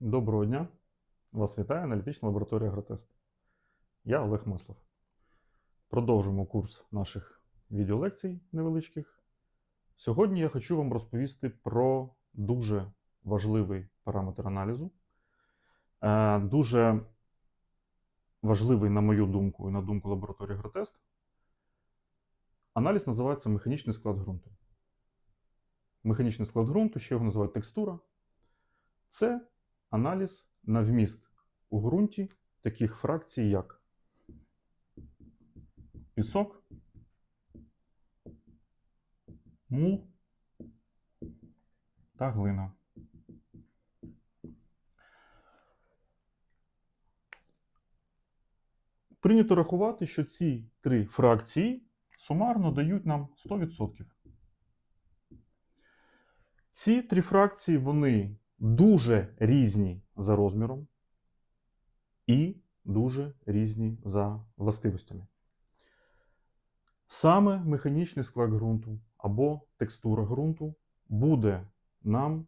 Доброго дня! Вас вітає аналітична лабораторія Агротест. Я Олег Маслов. Продовжуємо курс наших відеолекцій невеличких. Сьогодні я хочу вам розповісти про дуже важливий параметр аналізу. Е, Дуже важливий, на мою думку, і на думку лабораторії Агротест. Аналіз називається механічний склад ґрунту. Механічний склад ґрунту, ще його називають текстура. Це аналіз на вміст у ґрунті таких фракцій, як пісок, мул та глина. Прийнято рахувати, що ці три фракції сумарно дають нам 100%. Ці три фракції вони дуже різні за розміром і дуже різні за властивостями. Саме механічний склад ґрунту або текстура ґрунту буде нам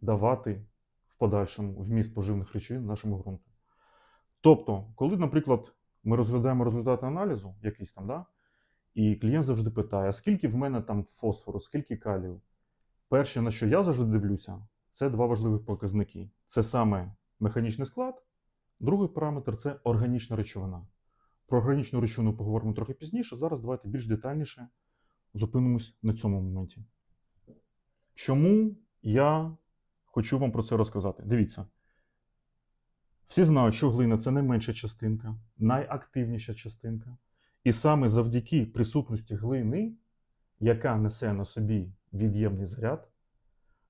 давати в подальшому вміст поживних речовин нашому ґрунту. Тобто, коли, наприклад, ми розглядаємо результати аналізу, якийсь там, да, і клієнт завжди питає, а скільки в мене там фосфору, скільки калію. Перше, на що я завжди дивлюся, це два важливих показники. Це саме механічний склад, другий параметр це органічна речовина. Про органічну речовину поговоримо трохи пізніше. Зараз давайте більш детальніше зупинимось на цьому моменті. Чому я хочу вам про це розказати? Дивіться. Всі знають, що глина це найменша частинка, найактивніша частинка. І саме завдяки присутності глини, яка несе на собі від'ємний заряд,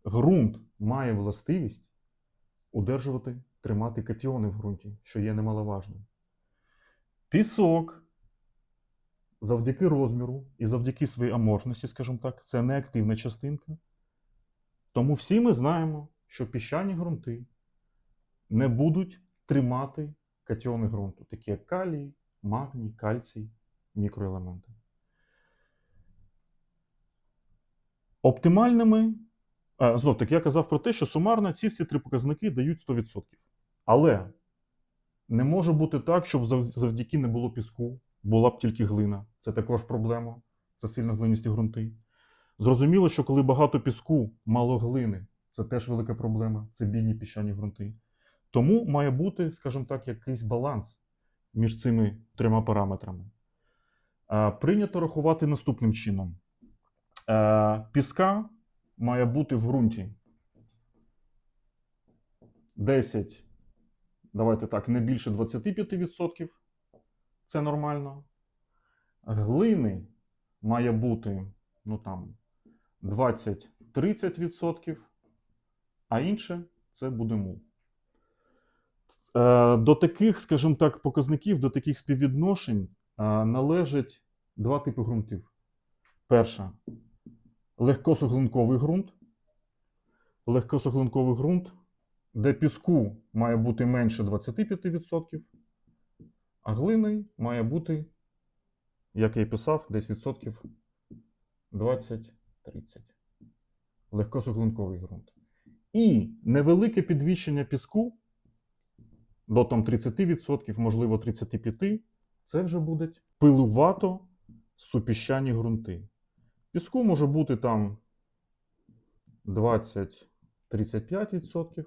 ґрунт має властивість удержувати, тримати катіони в ґрунті, що є немаловажним. Пісок завдяки розміру і завдяки своїй аморфності, скажімо так, це неактивна частинка. Тому всі ми знаємо, що піщані ґрунти не будуть тримати катіони ґрунту, такі як калій, магній, кальцій, мікроелементи. Оптимальними, знов таки, я казав про те, що сумарно ці всі три показники дають 100%. Але не може бути так, щоб завдяки не було піску, була б тільки глина. Це також проблема. Це сильно глиністі ґрунти. Зрозуміло, що коли багато піску, мало глини, це теж велика проблема. Це бідні піщані ґрунти. Тому має бути, скажімо так, якийсь баланс між цими трьома параметрами. Прийнято рахувати наступним чином. Піска має бути в ґрунті 10, давайте так, не більше 25%. Це нормально. Глини має бути ну, там, 20-30%, а інше це буде мул. Е, До таких, скажімо так, показників, до таких співвідношень е, належать два типи ґрунтів. Перша легкосуглинковий ґрунт. Легкосуглинковий ґрунт, де піску має бути менше 25%, а глини має бути, як я і писав, десь відсотків 20-30. Легкосуглинковий ґрунт. І невелике підвищення піску до там 30%, можливо 35%, це вже будуть пилувато супіщані ґрунти. Піску може бути там 20-35%.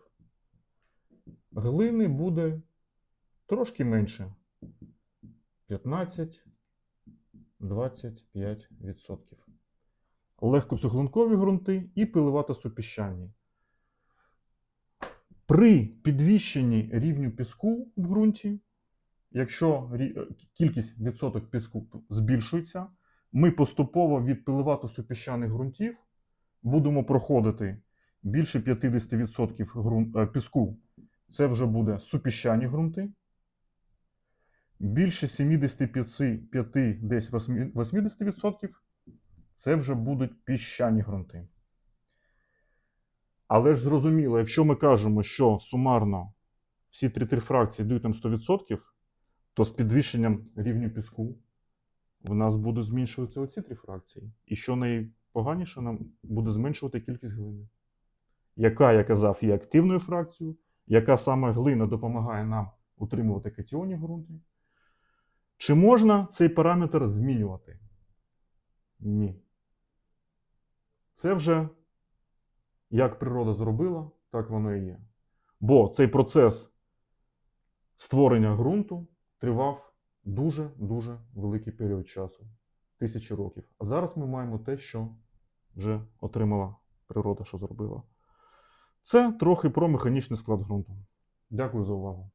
Глини буде трошки менше 15-25%. Легкоцеглинкові ґрунти і пиливато супіщані. При підвищенні рівню піску в ґрунті, якщо кількість відсоток піску збільшується, ми поступово від пиливато-супіщаних ґрунтів будемо проходити більше 50% ґрун- е, піску. Це вже буде супіщані ґрунти. Більше 75, десь 80% це вже будуть піщані ґрунти. Але ж зрозуміло, якщо ми кажемо, що сумарно всі три три фракції дають нам 100%, то з підвищенням рівня піску в нас буде зменшуватися оці три фракції. І що найпоганіше, нам буде зменшувати кількість глини, яка, я казав, є активною фракцією, яка саме глина допомагає нам утримувати катіонні ґрунти. Чи можна цей параметр змінювати? Ні. Це вже як природа зробила, так воно і є. Бо цей процес створення ґрунту тривав дуже-дуже великий період часу тисячі років. А зараз ми маємо те, що вже отримала природа, що зробила. Це трохи про механічний склад ґрунту. Дякую за увагу.